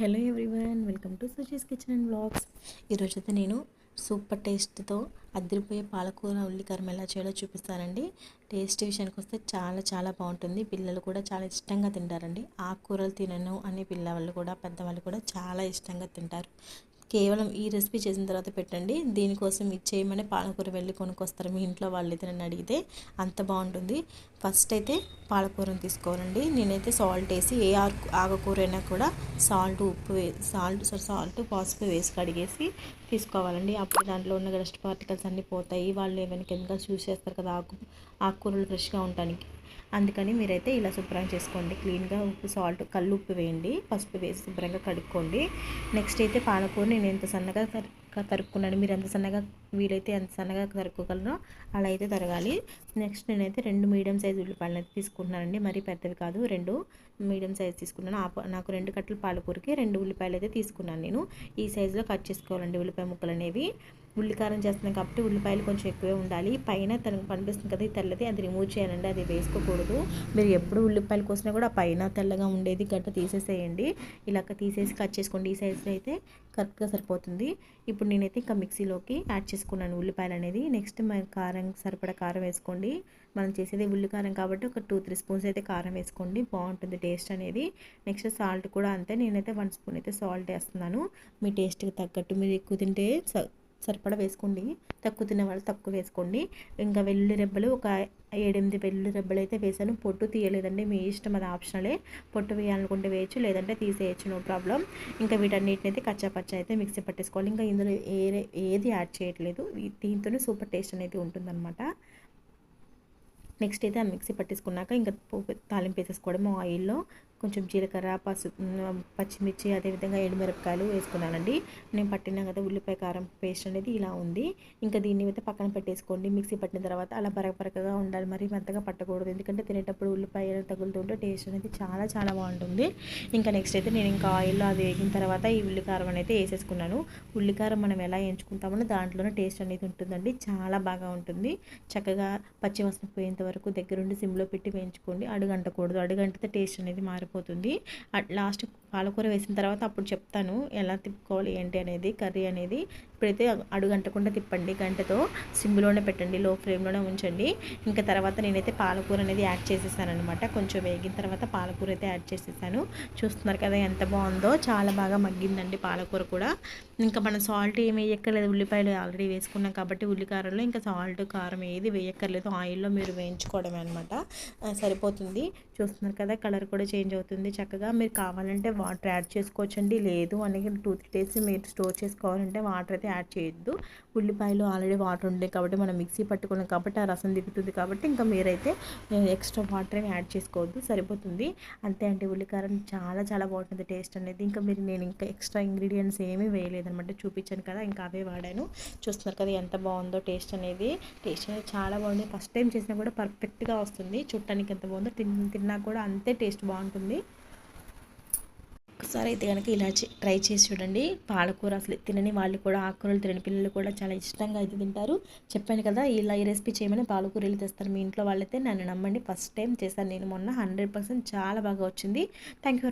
Hello everyone welcome to Suji's kitchen and blogs ఈరోజు అయితే నేను సూపర్ టేస్ట్తో అద్దరిపోయే పాలకూర ఉల్లికారం ఎలా చేయాలో చూపిస్తానండి. టేస్ట్ విషయానికి వస్తే చాలా చాలా బాగుంటుంది. పిల్లలు కూడా చాలా ఇష్టంగా తింటారండి. ఆకుకూరలు తినను అనే పిల్లవాళ్ళు కూడా పెద్దవాళ్ళు కూడా చాలా ఇష్టంగా తింటారు. కేవలం ఈ రెసిపీ చేసిన తర్వాత పెట్టండి. దీనికోసం ఇచ్చేయమని పాలకూర వెళ్ళి కొనుక్కొస్తారు. మీ ఇంట్లో వాళ్ళు అయితే నన్ను అడిగితే అంత బాగుంటుంది. ఫస్ట్ అయితే పాలకూరను తీసుకోవాలండి. నేనైతే సాల్ట్ వేసి ఏ ఆకు ఆకుకూర అయినా కూడా సాల్ట్ ఉప్పు వే సాల్ట్ సాల్ట్ పసుపు వేసి కడిగేసి తీసుకోవాలండి. అప్పుడు దాంట్లో ఉన్న డస్ట్ పార్టికల్స్ అన్నీ పోతాయి. వాళ్ళు ఏమైనా కెమికల్స్ యూస్ చేస్తారు కదా ఆకు ఆకుకూరలు ఫ్రెష్గా ఉండటానికి. అందుకని మీరైతే ఇలా శుభ్రం చేసుకోండి. క్లీన్గా ఉప్పు సాల్ట్ కళ్ళు ఉప్పు వేయండి. పసుపు వేసి శుభ్రంగా కడుక్కోండి. నెక్స్ట్ అయితే పాలకూర నేను ఎంత సన్నగా తరుక్కున్నాను మీరు ఎంత సన్నగా వీలైతే ఎంత సన్నగా తరుక్కోగలరో అలా అయితే తరగాలి. నెక్స్ట్ నేనైతే రెండు మీడియం సైజ్ ఉల్లిపాయలు అయితే తీసుకుంటున్నానండి. మరీ పెద్దవి కాదు రెండు మీడియం సైజ్ తీసుకున్నాను. నాకు రెండు కట్టలు పాలకూరకి రెండు ఉల్లిపాయలు అయితే తీసుకున్నాను నేను. ఈ సైజులో కట్ చేసుకోవాలండి ఉల్లిపాయ ముక్కలు అనేవి ఉల్లికారం చేస్తున్నాం కాబట్టి ఉల్లిపాయలు కొంచెం ఎక్కువే ఉండాలి. పైన తనకు కనిపిస్తుంది కదా తెల్లది అది రిమూవ్ చేయాలండి అది వేసుకోకూడదు. మీరు ఎప్పుడు ఉల్లిపాయలు కోసినా కూడా పైన తెల్లగా ఉండేది గట్ట తీసేసేయండి. ఇలాగ తీసేసి కట్ చేసుకోండి. ఈ సైజులో అయితే కరెక్ట్గా సరిపోతుంది. ఇప్పుడు నేనైతే ఇంకా మిక్సీలోకి యాడ్ చేసుకున్నాను ఉల్లిపాయలు అనేది. నెక్స్ట్ మన కారం సరిపడా కారం వేసుకోండి. మనం చేసేది ఉల్లికారం కాబట్టి ఒక టూ త్రీ స్పూన్స్ అయితే కారం వేసుకోండి. బాగుంటుంది టేస్ట్ అనేది. నెక్స్ట్ సాల్ట్ కూడా అంతే. నేనైతే వన్ స్పూన్ అయితే సాల్ట్ వేస్తున్నాను. మీ టేస్ట్కి తగ్గట్టు మీరు ఎక్కువ తింటే సరిపడా వేసుకోండి. తక్కువ తిన్న వాళ్ళు తక్కువ వేసుకోండి. ఇంకా వెల్లుల్లి రెబ్బలు ఒక ఏడెనిమిది వెల్లుల్లి రెబ్బలు అయితే వేసాను. పొట్టు తీయలేదండి. మీ ఇష్టం అది ఆప్షనలే. పొట్టు వేయాలనుకుంటే వేయచ్చు లేదంటే తీసేయచ్చు నో ప్రాబ్లం. ఇంకా వీటన్నిటిని అయితే కచ్చాపచ్చ అయితే మిక్సీ పట్టేసుకోవాలి. ఇంకా ఇందులో ఏ ఏది యాడ్ చేయట్లేదు. దీంతోనే సూపర్ టేస్ట్ అనేది ఉంటుందన్నమాట. నెక్స్ట్ అయితే ఆ మిక్సీ పట్టేసుకున్నాక ఇంకా తాలింపు వేసేసుకోవడము ఆయిల్లో. కొంచెం జీలకర్ర పసుపు పచ్చిమిర్చి అదేవిధంగా ఎండుమిరపకాయలు వేసుకున్నానండి. నేను పట్టినా కదా ఉల్లిపాయ కారం పేస్ట్ అనేది ఇలా ఉంది. ఇంకా దీన్ని అయితే పక్కన పెట్టేసుకోండి. మిక్సీ పట్టిన తర్వాత అలా బరకబరకగా ఉండాలి. మరి మెత్తగా పట్టకూడదు. ఎందుకంటే తినేటప్పుడు ఉల్లిపాయ తగులుతుంటే టేస్ట్ అనేది చాలా చాలా బాగుంటుంది. ఇంకా నెక్స్ట్ అయితే నేను ఇంకా ఆయిల్లో అది వేగిన తర్వాత ఈ ఉల్లికారం అనేది వేసేసుకున్నాను. ఉల్లికారం మనం ఎలా ఎంచుకుంటామో దాంట్లోనే టేస్ట్ అనేది ఉంటుందండి. చాలా బాగా ఉంటుంది. చక్కగా పచ్చివాసన పోయేంత వరకు దగ్గరుండి సిమ్లో పెట్టి వేయించుకోండి. అడుగంటకూడదు. అడుగంటితే టేస్ట్ అనేది మారి సరిపోతుంది లాస్ట్ పాలకూర వేసిన తర్వాత అప్పుడు చెప్తాను ఎలా తిప్పుకోవాలి ఏంటి అనేది కర్రీ అనేది. ఇప్పుడైతే అడుగంటకుండా తిప్పండి గంటతో. సిమ్లోనే పెట్టండి లో ఫ్లేమ్లోనే ఉంచండి. ఇంకా తర్వాత నేనైతే పాలకూర అనేది యాడ్ చేసేసాను అనమాట కొంచెం వేగిన తర్వాత పాలకూర అయితే యాడ్ చేసేసాను. చూస్తున్నారు కదా ఎంత బాగుందో చాలా బాగా మగ్గిందండి పాలకూర కూడా. ఇంకా మనం సాల్ట్ ఏమి వేయక్కర్లేదు ఉల్లిపాయలు ఆల్రెడీ వేసుకున్నాం కాబట్టి ఉల్లికారంలో ఇంకా సాల్ట్ కారం ఏది వేయక్కర్లేదు ఆయిల్లో మీరు వేయించుకోవడమే అనమాట సరిపోతుంది. చూస్తున్నారు కదా కలర్ కూడా చేంజ్ అవుతుంది. అవుతుంది చక్కగా. మీరు కావాలంటే వాటర్ యాడ్ చేసుకోవచ్చండి. లేదు అలాగే టూ త్రీ డేస్ మీరు స్టోర్ చేసుకోవాలంటే వాటర్ అయితే యాడ్ చేయొద్దు. ఉల్లిపాయలు ఆల్రెడీ వాటర్ ఉండే కాబట్టి మనం మిక్సీ పట్టుకున్నాం కాబట్టి ఆ రసం దిగుతుంది కాబట్టి ఇంకా మీరైతే ఎక్స్ట్రా వాటర్ ఏమి యాడ్ చేసుకోవద్దు. సరిపోతుంది. అంతే అండి. ఉల్లికారం చాలా చాలా బాగుంటుంది టేస్ట్ అనేది. ఇంకా మీరు నేను ఇంకా ఎక్స్ట్రా ఇంగ్రీడియంట్స్ ఏమీ వేయలేదనమాట. చూపించాను కదా ఇంకా అవే వాడాను. చూస్తున్నారు కదా ఎంత బాగుందో టేస్ట్ అనేది. టేస్ట్ అనేది చాలా బాగుంది. ఫస్ట్ టైం చేసినా కూడా పర్ఫెక్ట్గా వస్తుంది. చుట్టానికి ఎంత బాగుందో తిన్నా కూడా అంతే టేస్ట్ బాగుంటుంది. ఒకసారి అయితే కనుక ఇలా ట్రై చేసి చూడండి. పాలకూర అసలు తినని వాళ్ళు కూడా ఆకుకూరలు తినని పిల్లలు కూడా చాలా ఇష్టంగా అయితే తింటారు. చెప్పాను కదా ఇలా ఈ రెసిపీ చేయమని పాలకూరలు తెస్తారు మీ ఇంట్లో వాళ్ళైతే నన్ను నమ్మండి. ఫస్ట్ టైం చేశాను నేను మొన్న. హండ్రెడ్ చాలా బాగా వచ్చింది. Thank you